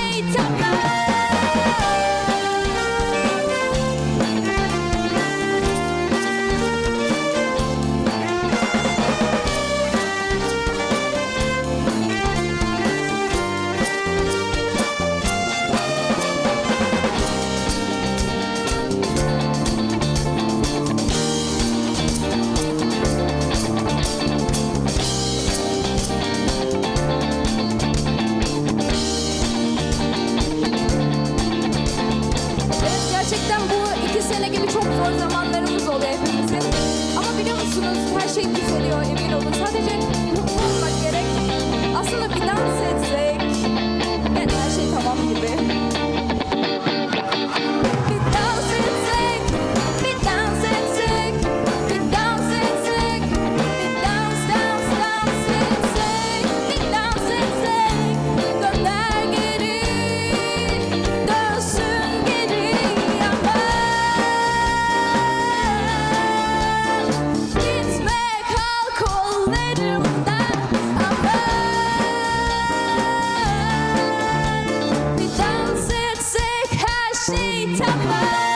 爱他们。sene gibi çok zor zamanlarımız oluyor hepimizin. Ama biliyor musunuz her şey düzeliyor emin olun. Sadece Bye.